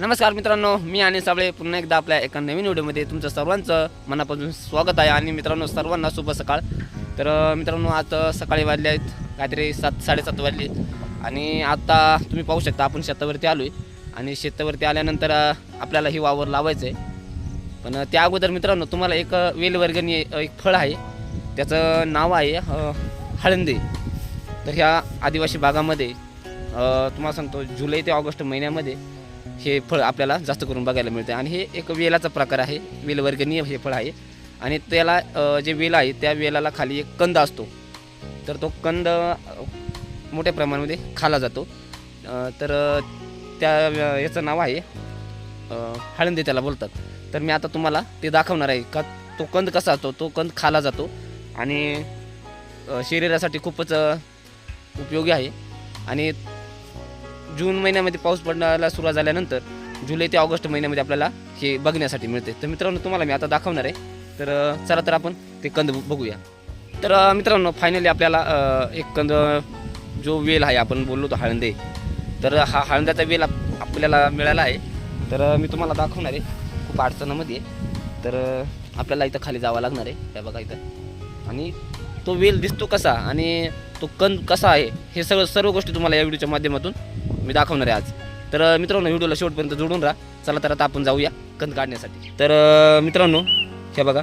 नमस्कार मित्रांनो मी आणि साबळे. पुन्हा एकदा आपल्या एका नवीन व्हिडिओमध्ये तुमचं सर्वांचं मनापासून स्वागत आहे. आणि मित्रांनो सर्वांना शुभ सकाळ. तर मित्रांनो आता सकाळी वाजले आहेत. काहीतरी सात साडेसात वाजले. आणि आता तुम्ही पाहू शकता आपण शेतावरती आलो आहे आणि शेतावरती आल्यानंतर आपल्याला ही वावर लावायचं आहे पण त्या अगोदर मित्रांनो तुम्हाला एक वेलवर्गणी एक फळ आहे. त्याचं नाव आहे हळंदी. तर ह्या आदिवासी भागामध्ये तुम्हाला सांगतो जुलै ते ऑगस्ट महिन्यामध्ये हे फळ आपल्याला जास्त करून बघायला मिळते आणि हे एक वेलाचा प्रकार आहे. वेलवर्गणीय हे फळ आहे. आणि त्याला जे वेल आहे त्या वेलाला खाली एक कंद असतो. तर तो कंद मोठ्या प्रमाणामध्ये खाला जातो. तर त्या याचं नाव आहे हळंदी त्याला बोलतात. तर मी आता तुम्हाला ते दाखवणार आहे का तो कंद कसा असतो? तो कंद खाला जातो. आणि शरीरासाठी खूपच उपयोगी आहे. आणि जून महिन्यामध्ये पाऊस पडण्याला सुरुवात झाल्यानंतर जुलै ते ऑगस्ट महिन्यामध्ये आपल्याला हे बघण्यासाठी मिळते. तर मित्रांनो तुम्हाला मी आता दाखवणार आहे. तर चला तर आपण ते कंद बघूया. तर मित्रांनो फायनली आपल्याला एक कंद जो वेल आहे आपण बोललो तो हळंदे. तर हा हळंद्याचा वेल आप- आपल्याला मिळाला आहे. तर मी तुम्हाला दाखवणार आहे. खूप अडचणामध्ये तर आपल्याला इथं खाली जावं लागणार आहे. त्या बघा इथं. आणि तो वेल दिसतो कसा? आणि तो कंद कसा आहे? हे सगळं सर्व गोष्टी तुम्हाला या व्हिडिओच्या माध्यमातून मी दाखवणार आहे आज. तर मित्रांनो व्हिडिओला शेवटपर्यंत जोडून राहा. चला तर आता आपण जाऊया कंद काढण्यासाठी. तर मित्रांनो हे बघा.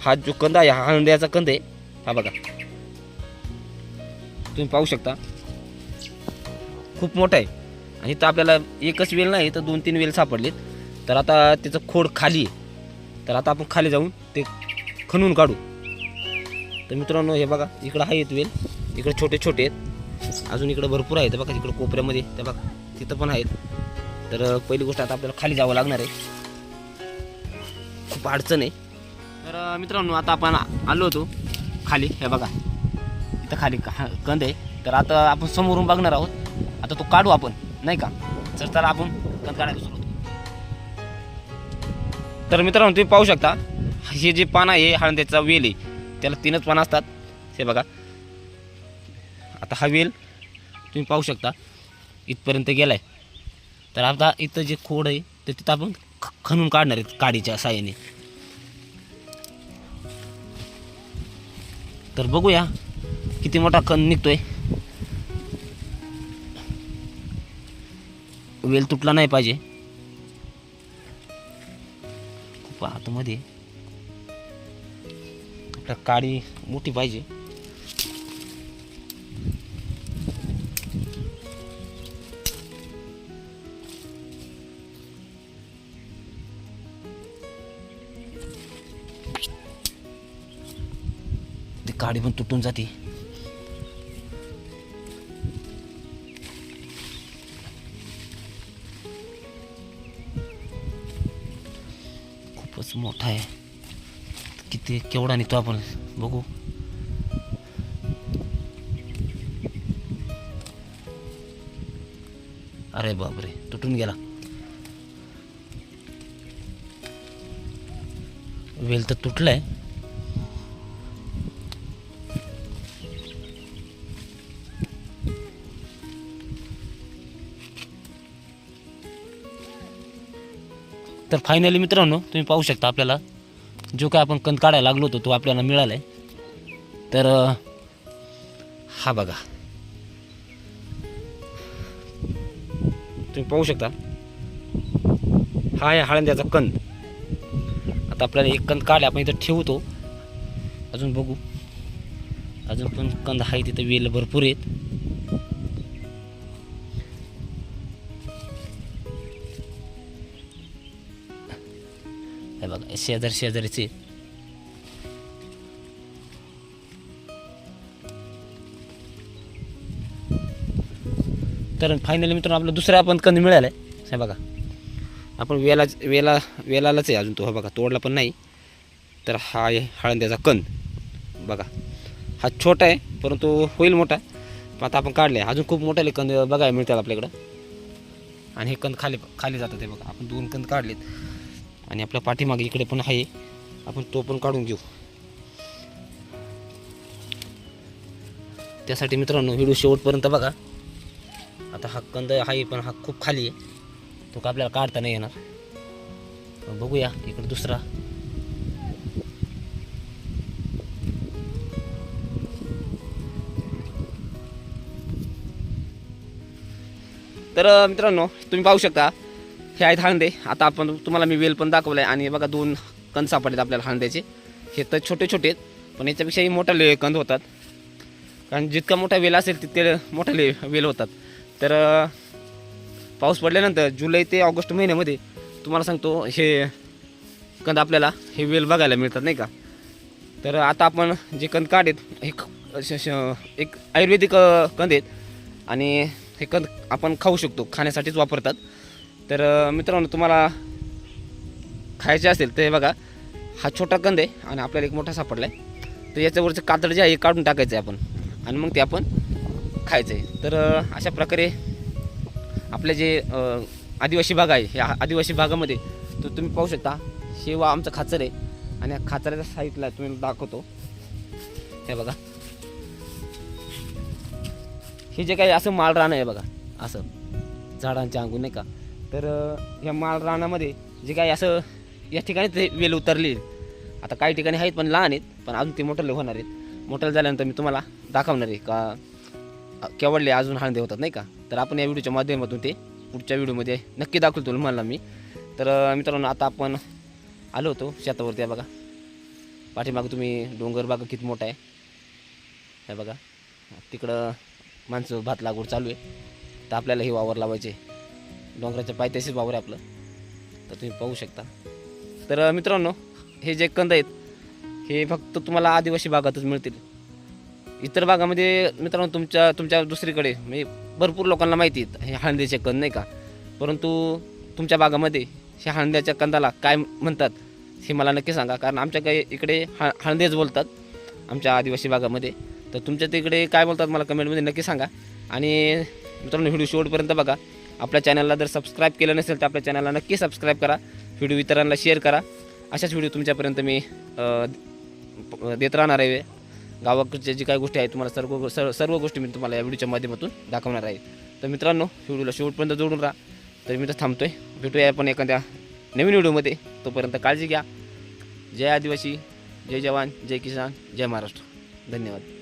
हा जो कंद आहे हा हंड्याचा कंद आहे. हा बघा. तुम्ही पाहू शकता. खूप मोठा आहे. आणि इथं आपल्याला एकच वेल नाही तर दोन तीन वेल सापडलेत. तर आता त्याचं खोड खाली आहे. तर आता आपण खाली जाऊन ते खणून काढू. तर मित्रांनो हे बघा इकडं आहेत वेल इकडे छोटे छोटे आहेत. अजून इकडं भरपूर आहेत. बघा तिकडं कोपऱ्यामध्ये. त्या बघा तिथं पण आहेत. तर पहिली गोष्ट आता आपल्याला खाली जावं लागणार आहे. खूप अडचण आहे. तर मित्रांनो आता आपण आलो होतो खाली. हे बघा. इथं खाली कंद आहे. तर आता आपण समोरून बघणार आहोत. आता तो काढू आपण नाही का? तर चला आपण कंद काढायला सुरू तर मित्रांनो तुम्ही पाहू शकता हे जे पान आहे हळंद्याचा वेल आहे त्याला तीनच पानं असतात. हे बघा. आता हा वेल तुम्ही पाहू शकता इथपर्यंत गेला आहे तर आता इथं जे खोड आहे ते तिथं आपण खणून काढणार आहेत काडीच्या साह्याने. तर बघूया किती मोठा कण निघतोय. वेल तुटला नाही पाहिजे. खूप आतमध्ये. आपल्या काडी मोठी पाहिजे. गाडी काडी पण तुटून जाते. खूपच मोठा आहे. किती केवढा निघतो आपण? बघू. अरे बापरे तुटून गेला. वेल तर तुटलाय. तर फायनली मित्रांनो तुम्ही पाहू शकता आपल्याला जो काय आपण कंद काढायला लागलो होतो तो आपल्याला मिळाला आहे तर हा बघा. तुम्ही पाहू शकता. हा आहे हळंद्याचा कंद. आता आपल्याला एक कंद काढला आपण इथं ठेवतो. अजून बघू. अजून पण कंद आहे तिथं वेल भरपूर आहेत. हे बघा शेजार शेजारीचे. तर फायनली मित्रांनो आपलं दुसरा पण कंद मिळाला आहे हे बघा. आपण वेला वेला वेलालाच आहे अजून तो हा बघा तोडला पण नाही. तर हा आहे हळंद्याचा कंद. बघा. हा छोटा आहे परंतु होईल मोठा. पण आता आपण काढले अजून खूप मोठे कंद बघायला मिळतात आपल्याकडं. आणि हे कंद खाली खाली जातात हे बघा. आपण दोन कंद काढलेत. आणि आपल्या पाठीमागे इकडे पण आहे. आपण तो पण काढून घेऊ. त्यासाठी मित्रांनो व्हिडिओ शेवटपर्यंत बघा. आता हा कंद आहे पण हा खूप खाली आहे. तो का आपल्याला काढता नाही येणार. बघूया इकडे दुसरा. तर मित्रांनो तुम्ही पाहू शकता हे आहेत हांडे. आता आपण तुम्हाला मी वेल पण दाखवलं आहे आणि बघा दोन कंद सापडलेत आपल्याला हांड्याचे. हे तर छोटे छोटे आहेत पण याच्यापेक्षाही मोठाले कंद होतात. कारण जितका मोठा वेल असेल तितके मोठाले वेल होतात. तर पाऊस पडल्यानंतर जुलै ते ऑगस्ट महिन्यामध्ये तुम्हाला सांगतो हे कंद आपल्याला हे वेल बघायला मिळतात नाही का? तर आता आपण जे कंद काढेत हे श- एक आयुर्वेदिक कंद आहेत. आणि हे कंद आपण खाऊ शकतो खाण्यासाठीच वापरतात. तर मित्रांनो तुम्हाला खायचे असेल तर हे बघा. हा छोटा कंद आहे आणि आपल्याला एक मोठा सापडला आहे. तर याच्यावरचं कातड जे आहे काढून टाकायचं आहे आपण. आणि मग ते आपण खायचं आहे. तर अशा प्रकारे आपले जे आदिवासी भाग आहे ह्या आदिवासी भागामध्ये तर तुम्ही पाहू शकता शेवा आमचं खाचर आहे. आणि या खाचराच्या साईडला तुम्ही दाखवतो. हे बघा. हे जे काही असं माळ राहणं आहे बघा असं. झाडांच्या अंगून नाही का? तर ह्या माळ रानामध्ये जे काही असं या ठिकाणी ते वेल उतरली. आता काही ठिकाणी आहेत पण लहान आहेत पण अजून ते मोठे होणार आहेत. मोठे झाल्यानंतर मी तुम्हाला दाखवणार आहे का केवढले अजून हळदे होतात नाही का? तर आपण या व्हिडिओच्या माध्यमातून ते पुढच्या व्हिडिओमध्ये नक्की दाखवतो मला मी. तर मित्रांनो आता आपण आलो होतो शेतावरती आहे बघा. पाठीमागं तुम्ही डोंगर बागा किती मोठा आहे. हे बघा. तिकडं माणसं भात लागवड चालू आहे. तर आपल्याला हे वावर लावायचे. डोंगराच्या पायथ्याशीच वावर आहे आपलं. तर तुम्ही पाहू शकता. तर मित्रांनो हे जे कंद आहेत हे फक्त तुम्हाला आदिवासी भागातच मिळतील. इतर भागामध्ये मित्रांनो तुमच्या तुमच्या दुसरीकडे म्हणजे भरपूर लोकांना माहिती आहेत हे हळदीचे कंद नाही का? परंतु तुमच्या भागामध्ये ह्या हळद्याच्या कंदाला काय म्हणतात हे मला नक्की सांगा. कारण आमच्या काही इकडे ह हळदेच बोलतात आमच्या आदिवासी भागामध्ये. तर तुमच्या तिकडे काय बोलतात मला कमेंटमध्ये नक्की सांगा. आणि मित्रांनो व्हिडिओ शेवटपर्यंत बघा. आपल्या चॅनलला जर सबस्क्राईब केलं नसेल तर आपल्या चॅनलला नक्की सबस्क्राईब करा. व्हिडिओ इतरांना शेअर करा. अशाच व्हिडिओ तुमच्यापर्यंत मी देत राहणार आहे. गावाकडच्या जी काही गोष्टी आहेत तुम्हाला सर्व सर्व सर्व गोष्टी मी तुम्हाला या व्हिडिओच्या माध्यमातून दाखवणार आहे. तर मित्रांनो व्हिडिओला शेवटपर्यंत जोडून राहा. तर मी तर थांबतो आहे भेटूया आपण एखाद्या नवीन व्हिडिओमध्ये तोपर्यंत काळजी घ्या. जय आदिवासी जय जवान जय किसान जय महाराष्ट्र. धन्यवाद.